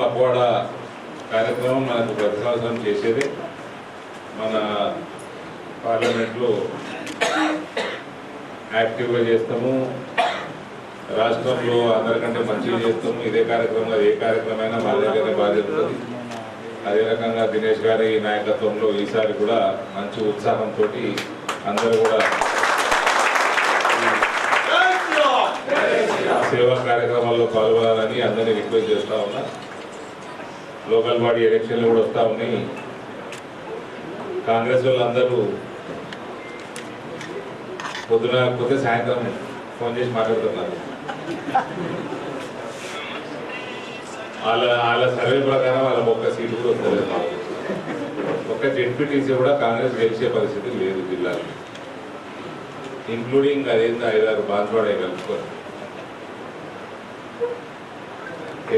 పక్వాడా కార్యక్రమం మనకు ప్రతి సంవత్సరం మన పార్లమెంట్లో యాక్టివ్గా చేస్తాము. రాష్ట్రంలో అందరికంటే మంచిగా చేస్తాము. ఇదే కార్యక్రమం ఏ కార్యక్రమైనా మా దగ్గరనే బాధ్యత అదే రకంగా దినేష్ గారి నాయకత్వంలో ఈసారి కూడా మంచి ఉత్సాహంతో అందరూ కూడా సేవా కార్యక్రమాల్లో పాల్గొనాలని అందరినీ రిక్వెస్ట్ చేస్తా ఉన్నా. లోకల్ బాడీ ఎలక్షన్లు కూడా వస్తూ ఉన్నాయి. కాంగ్రెస్ వాళ్ళందరూ పొద్దున పోతే సాయంత్రం ఫోన్ చేసి మాట్లాడుతున్నారు. వాళ్ళ వాళ్ళ సర్వే ప్రకారం వాళ్ళ ఒక్క సీటు కూడా వస్తలేదు మాకు. ఒక్క జెడ్పీటీసీ కూడా కాంగ్రెస్ గెలిచే పరిస్థితి లేదు జిల్లాలో. ఇంక్లూడింగ్ అదేంటి ఐదారు బాన్స్వాడే కలుపుకొని.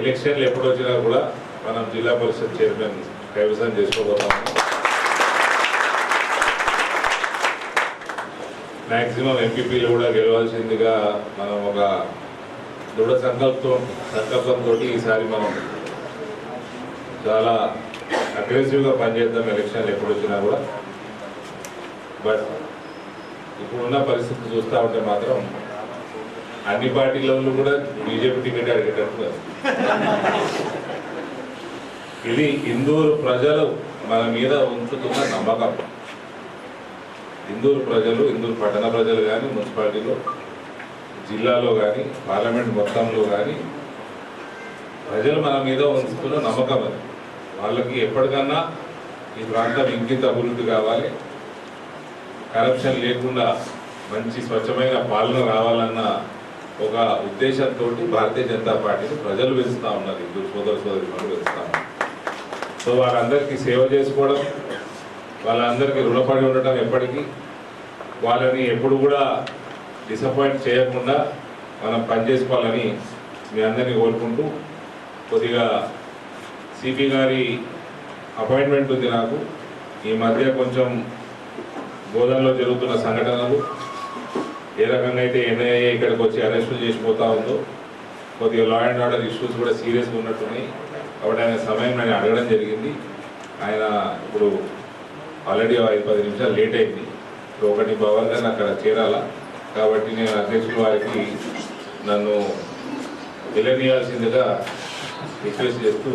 ఎలక్షన్లు ఎప్పుడు వచ్చినా కూడా మనం జిల్లా పరిషత్ చైర్మన్ కైవసం చేసుకోబోతాము మ్యాక్సిమం ఎంపీపీలు కూడా గెలవాల్సిందిగా మనం ఒక దృఢ సంకల్పం సంకల్పంతో ఈసారి మనం చాలా అగ్రెసివ్గా పనిచేద్దాం ఎలక్షన్లు ఎప్పుడు వచ్చినా కూడా బట్ ఇప్పుడున్న పరిస్థితి చూస్తూ ఉంటే మాత్రం అన్ని పార్టీలలో కూడా బీజేపీ టికెట్ అడిగేటట్టు కాదు. ఇది ఇందూరు ప్రజలు మన మీద ఉంచుతున్న నమ్మకం. ఇందూరు ప్రజలు ఇందూరు పట్టణ ప్రజలు కానీ మున్సిపాలిటీలో జిల్లాలో కానీ పార్లమెంట్ మొత్తంలో కానీ ప్రజలు మన మీద ఉంచుతున్న నమ్మకం అది. వాళ్ళకి ఎప్పటికన్నా ఈ ప్రాంతం ఇంకింత అభివృద్ధి కావాలి. కరప్షన్ లేకుండా మంచి స్వచ్ఛమైన పాలన రావాలన్న ఒక ఉద్దేశంతో భారతీయ జనతా పార్టీని ప్రజలు వెలుస్తూ ఉన్నారు హిందూ సోదర సోదరి వెలుస్తూ ఉన్నారు. సో వాళ్ళందరికీ సేవ చేసుకోవడం వాళ్ళందరికీ రుణపడి ఉండటం ఎప్పటికీ వాళ్ళని ఎప్పుడు కూడా డిసప్పాయింట్ చేయకుండా మనం పనిచేసుకోవాలని మీ అందరినీ కోరుకుంటూ కొద్దిగా సిపి గారి అపాయింట్మెంట్ ఉంది నాకు. ఈ మధ్య కొంచెం బోధనలో జరుగుతున్న సంఘటనలు ఏ రకంగా అయితే ఎన్ఐఏ ఇక్కడికి వచ్చి అరెస్టులు చేసిపోతూ ఉందో కొద్దిగా లా అండ్ ఆర్డర్ ఇష్యూస్ కూడా సీరియస్గా ఉన్నట్టున్నాయి. కాబట్టి ఆయన సమయం నేను అడగడం జరిగింది. ఆయన ఇప్పుడు ఆల్రెడీ ఐదు పది నిమిషాలు లేట్ అయింది. ఇప్పుడు ఒకటి భవంగా అక్కడ చేరాల? కాబట్టి నేను అధ్యక్షుల వారికి నన్ను నిలదీయాల్సిందిగా రిక్వెస్ట్ చేస్తూ